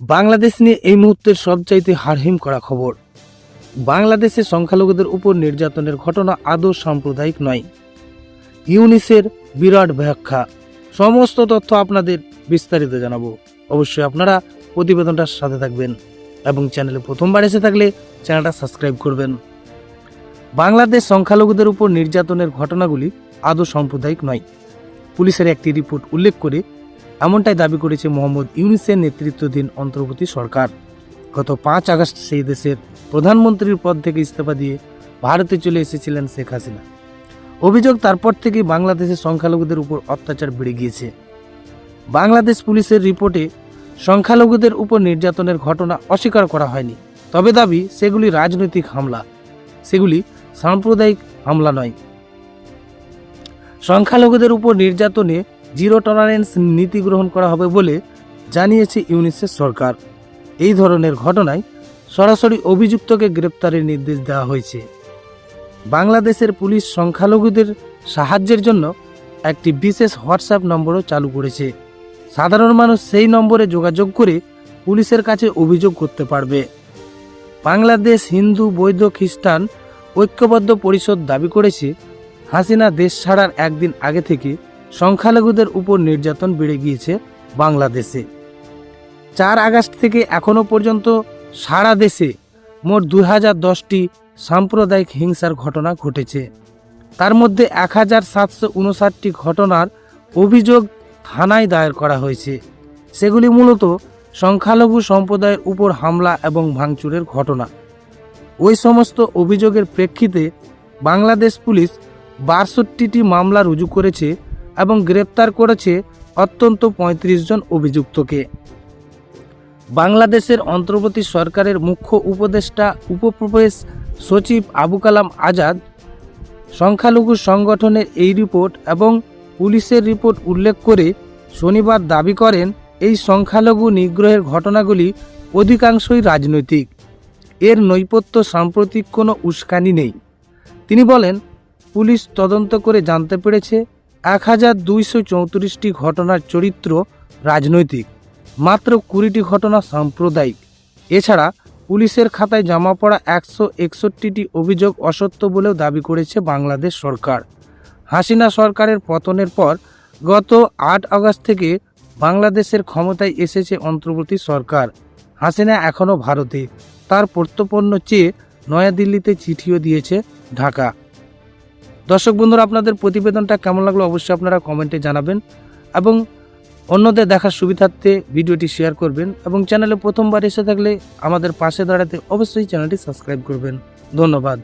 বাংলাদেশ নিয়ে এই মুহূর্তের সবচাইতে হারহিম করা খবর। বাংলাদেশে সংখ্যালঘুদের উপর নির্যাতনের ঘটনা আদৌ সাম্প্রদায়িক নয়। ইউনিসের বিরাট ব্যাখ্যা। সমস্ত তথ্য আপনাদের বিস্তারিত জানাব। অবশ্যই আপনারা প্রতিবেদনটার সাথে থাকবেন এবং চ্যানেলে প্রথমবার এসে থাকলে চ্যানেলটা সাবস্ক্রাইব করবেন। বাংলাদেশ সংখ্যালঘুদের উপর নির্যাতনের ঘটনাগুলি আদৌ সাম্প্রদায়িক নয়। পুলিশের একটি রিপোর্ট উল্লেখ করে এমনটাই দাবি করেছে মোহাম্মদ ইউনিসের নেতৃত্বাধীন অন্তর্বর্তী সরকার। গত পাঁচ আগস্ট সেই দেশের প্রধানমন্ত্রীর পদ থেকে ইস্তফা দিয়ে ভারতে চলে এসেছিলেন শেখ হাসিনা। অভিযোগ তারপর থেকেই বাংলাদেশের সংখ্যালঘুদের উপর অত্যাচার বেড়ে গিয়েছে। বাংলাদেশ পুলিশের রিপোর্টে সংখ্যালঘুদের উপর নির্যাতনের ঘটনা অস্বীকার করা হয়নি। তবে দাবি, সেগুলি রাজনৈতিক হামলা। সেগুলি সাম্প্রদায়িক হামলা নয়। সংখ্যালঘুদের উপর নির্যাতনে জিরো টলারেন্স নীতি গ্রহণ করা হবে বলে জানিয়েছে ইউনিসেফ সরকার। এই ধরনের ঘটনায় সরাসরি অভিযুক্তকে গ্রেপ্তারের নির্দেশ দেওয়া হয়েছে। বাংলাদেশের পুলিশ সংখ্যালঘুদের সাহায্যের জন্য একটি বিশেষ হোয়াটসঅ্যাপ নম্বরও চালু করেছে। সাধারণ মানুষ সেই নম্বরে যোগাযোগ করে পুলিশের কাছে অভিযোগ করতে পারবে। বাংলাদেশ হিন্দু বৈধ খ্রিস্টান ঐক্যবদ্ধ পরিষদ দাবি করেছে, হাসিনা দেশ ছাড়ার একদিন আগে থেকে সংখ্যালঘুদের উপর নির্যাতন বেড়ে গিয়েছে বাংলাদেশে। চার আগস্ট থেকে এখনও পর্যন্ত সারা দেশে মোট দুই হাজার দশটি সাম্প্রদায়িক হিংসার ঘটনা ঘটেছে। তার মধ্যে এক হাজার সাতশো উনষাটটি ঘটনার অভিযোগ থানায় দায়ের করা হয়েছে। সেগুলি মূলত সংখ্যালঘু সম্প্রদায়ের উপর হামলা এবং ভাঙচুরের ঘটনা। ওই সমস্ত অভিযোগের প্রেক্ষিতে বাংলাদেশ পুলিশ বাষট্টিটি মামলা রুজু করেছে এবং গ্রেপ্তার করেছে অত্যন্ত পঁয়ত্রিশ জন অভিযুক্তকে। বাংলাদেশের অন্তর্বর্তী সরকারের মুখ্য উপদেষ্টা, উপপ্রবেশ সচিব আবু কালাম আজাদ, সংখ্যালঘু সংগঠনের এই রিপোর্ট এবং পুলিশের রিপোর্ট উল্লেখ করে শনিবার দাবি করেন, এই সংখ্যালঘু নিগ্রহের ঘটনাগুলি অধিকাংশই রাজনৈতিক। এর নৈপথ্য সাম্প্রতিক কোনো উস্কানি নেই। তিনি বলেন, পুলিশ তদন্ত করে জানতে পেরেছে এক হাজার দুইশো চৌত্রিশটি ঘটনার চরিত্র রাজনৈতিক, মাত্র কুড়িটি ঘটনা সাম্প্রদায়িক। এছাড়া পুলিশের খাতায় জমা পড়া একশো একষট্টিটি অভিযোগ অসত্য বলেও দাবি করেছে বাংলাদেশ সরকার। হাসিনা সরকারের পতনের পর গত আট আগস্ট থেকে বাংলাদেশের ক্ষমতায় এসেছে অন্তর্বর্তী সরকার। হাসিনা এখনও ভারতে। তার প্রত্যপন্ন চেয়ে নয়াদিল্লিতে চিঠিও দিয়েছে ঢাকা। দর্শক বন্ধুরা, আপনাদের প্রতিবেদনটা কেমন লাগল অবশ্যই আপনারা কমেন্টে জানাবেন এবং অন্যদের দেখার সুবিধার্থে ভিডিওটি শেয়ার করবেন এবং চ্যানেলে প্রথমবার এসে থাকলে আমাদের পাশে দাঁড়াতে অবশ্যই চ্যানেলটি সাবস্ক্রাইব করবেন। ধন্যবাদ।